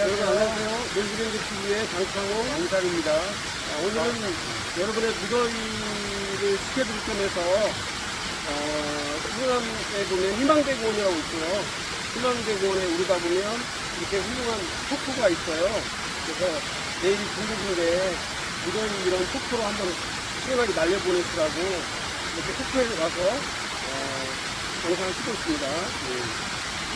여러분 안녕하세요. 밀브랜드 TV의 장창호 영상입니다. 아, 오늘은 여러분의 무더위를 식혀드릴 겸해서 어, 수남에 보면 희망대공원이라고 있고요. 희망대공원에 오르다 보면 이렇게 훌륭한 폭포가 있어요. 그래서 내일이 중국인데 무더위 이런 폭포로 한번 시원하게 날려보내시라고 이렇게 폭포에 가서 어, 영상을 찍고 있습니다.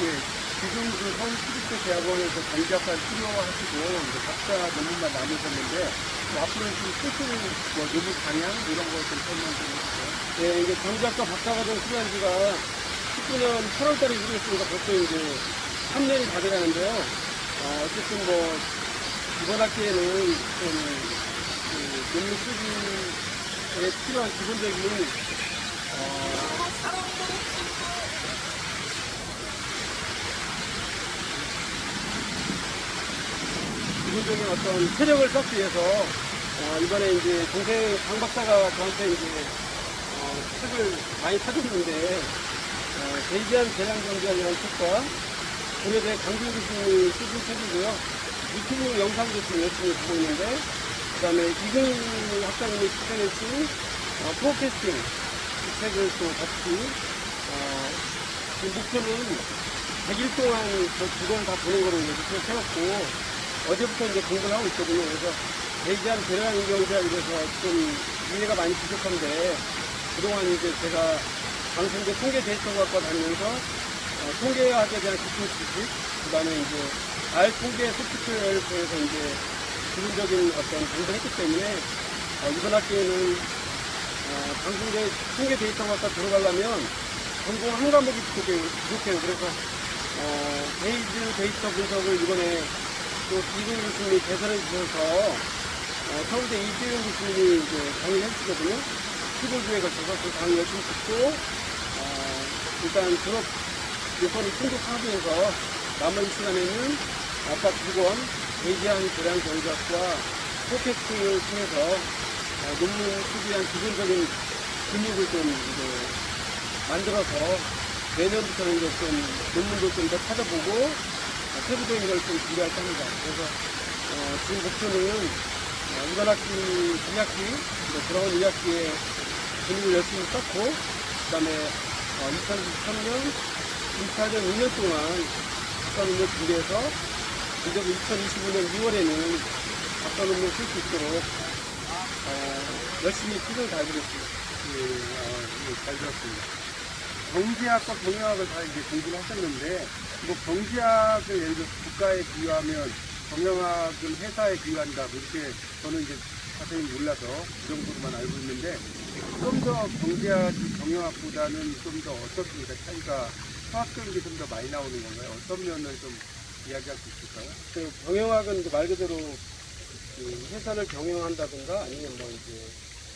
예, 지금 그 서울시립대 대학원에서 정작가 수료하시고 이제 박사 논문만 남으셨는데 뭐 앞으로 좀 쓰시는 뭐 논문 방향 이런 거좀 설명 좀 해주세요. 네, 이게 정작가 박사과정 수료한 지가 19년 8월달에 수료했으니까 벌써 이제 3년이 다 돼가는데요. 어, 어쨌든 뭐, 이번 학기에는 좀, 그, 논문 쓰기에 필요한 기본적인, 어, 기본적인 어떤 체력을 쌓기 위해서, 어, 이번에 이제 동생 강 박사가 저한테 이제 어, 책을 많이 사줬는데 어, 대지한 대량 경제학이라는 책과 고려대 강준 교수님이 쓰신 책이고요. 유튜브 영상도 지금 열심히 보고 있는데 그 다음에 이근 학장님이 추천해주신 어, 프로캐스팅 이 책을 또 같이 어, 목표는 100일 동안 저두 권을 다 보는 거로 목표를 세웠고 어제부터 이제 공부를 하고 있거든요. 그래서 대지한 대량 경제학에 대해서 좀 이해가 많이 부족한데 그동안 이제 제가 방송대 통계 데이터학과 다니면서 어, 통계학에 대한 기본 지식, 그 다음에 이제 알 통계 소프트웨어를 통해서 이제 기본적인 어떤 공부를 했기 때문에 어, 이번 학기에는 어, 방송대 통계 데이터학과 들어가려면 전공 한 과목이 부족해요. 부족해요. 그래서 어, 베이즈 데이터 분석을 이번에 또 이준 교수님이 개설해 주셔서 어, 서울대 이재용 교수님이 이제 강의를 해주시거든요. 15주에 걸쳐서 그 강의 열심히 듣고, 어, 일단 졸업 요건을 충족하면서 남은 시간에는 아까 두권 대지한 교량 경제학과 포켓팅을 통해서 어, 논문 쓰기 위한 기본적인 근육을 좀 이제 만들어서 내년부터는 좀 논문도 좀 더 찾아보고 어, 세부적인 걸좀 준비할 겁니다. 그래서 어, 지금 목표는 어, 이번 학기 2학기, 들어온 2학기에 근육을 열심히 쌓고, 그 다음에 어, 2023년, 2차전 2년 동안 논문 준비해서, 이제 2025년 2월에는 박사 논문 쓸수 있도록 어, 열심히 최선을 다해보겠습니다. 예, 아, 예, 잘 들었습니다. 경제학과 경영학을 다 이제 공부를 하셨는데 뭐 경제학을 예를 들어 국가에 비유하면 경영학은 회사에 비유한다 뭐 이렇게 저는 이제 자세히 몰라서 그 정도로만 알고 있는데 좀 더 경제학이 경영학보다는 좀 더 어떻습니까 차이가 수학적인 게 좀 더 많이 나오는 건가요? 어떤 면을 좀 이야기할 수 있을까요? 그 경영학은 말 그대로 그 회사를 경영한다든가 아니면 뭐 이제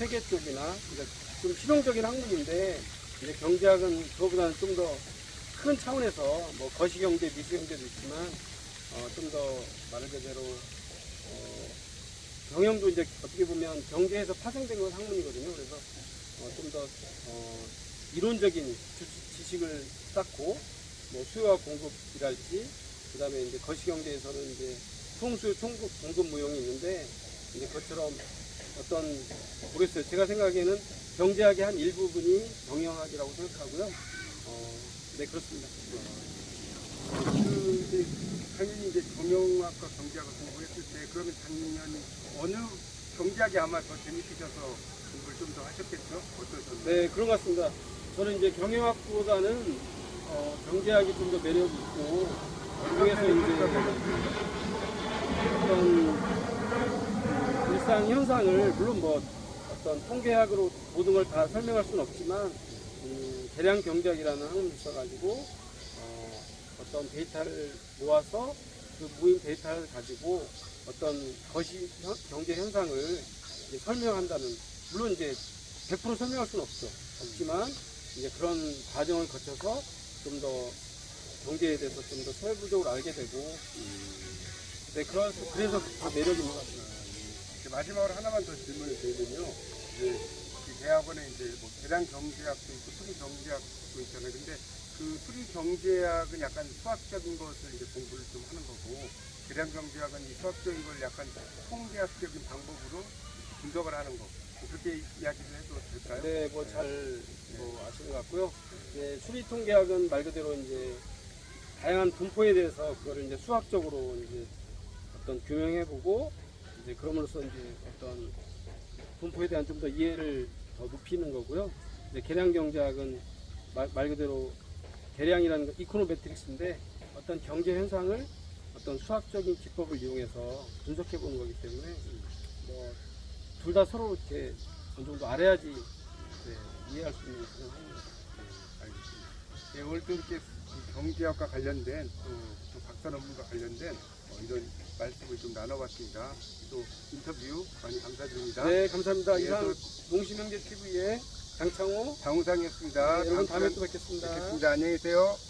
회계 쪽이나 그러니까 좀 실용적인 학문인데 이제 경제학은 그거보다는 좀 더 큰 차원에서 뭐 거시경제, 미시경제도 있지만 어, 좀 더 말 그대로 어, 경영도 이제 어떻게 보면 경제에서 파생된 건 학문이거든요. 그래서 어, 좀더 어, 이론적인 주- 지식을 쌓고 뭐 수요와 공급이랄지 그다음에 이제 거시경제에서는 이제 총수, 총급, 공급 무용이 있는데 이제 그것처럼 어떤 모르겠어요. 제가 생각에는 경제학의 한 일부분이 경영학이라고 생각하고요. 어, 네 그렇습니다. 그 이제 당연히 이제 경영학과 경제학을 공부했을 때 그러면 당연히 어느 경제학이 아마 더 재밌으셔서 공부를 좀 더 하셨겠죠? 어떠셨나요? 네 그런 것 같습니다. 저는 이제 경영학보다는 어, 경제학이 좀 더 매력이 있고 그중에서 이제 어떤 일상 현상을 물론 뭐 어떤 통계학으로 모든 걸 다 설명할 수는 없지만 음, 대량 경제학이라는 학문이 있어가지고 어, 어떤 데이터를 모아서 그 모인 데이터를 가지고 어떤 현- 경제 현상을 설명한다는 물론 이제 100% 설명할 수는 없어 없지만 이제 그런 과정을 거쳐서 좀 더 경제에 대해서 좀 더 세부적으로 알게 되고 네 그래서 그래서 그 매력인 것 같습니다. 마지막으로 하나만 더 질문을 드리면요. 이제 이 대학원에 이제 뭐 대량 경제학도 있고 수리 경제학도 있잖아요. 근데 그 수리 경제학은 약간 수학적인 것을 이제 공부를 좀 하는 거고 계량 경제학은 이 수학적인 걸 약간 통계학적인 방법으로 분석을 하는 거. 그렇게 이야기를 해도 될까요? 네, 뭐 잘뭐 아시는 것 같고요. 이제 수리 통 계약은 말 그대로 이제 다양한 분포에 대해서 그거를 이제 수학적으로 이제 어떤 규명해보고 이제 그럼으로써 이제 어떤 분포에 대한 좀 더 이해를 더 높이는 거고요. 이제 계량 경제학은 말, 말 그대로 계량이라는 거 이코노메트릭스인데 어떤 경제 현상을 어떤 수학적인 기법을 이용해서 분석해 보는 거기 때문에 뭐 둘 다 서로 이렇게 어느 정도 알아야지 네, 이해할 수 있는 그런 학문입니다. 네, 알겠습니다. 네, 오늘 또 이렇게 이 경제학과 관련된 또, 또 박사 논문과 관련된 어, 이런 말씀을 좀 나눠봤습니다. 또 인터뷰 많이 감사드립니다. 네, 감사합니다. 네, 이상 또 몽시명제 TV의 장창호 장우상이었습니다. 네, 여러분 다음 다음에 또 뵙겠습니다. 뵙겠습니다. 안녕히 계세요.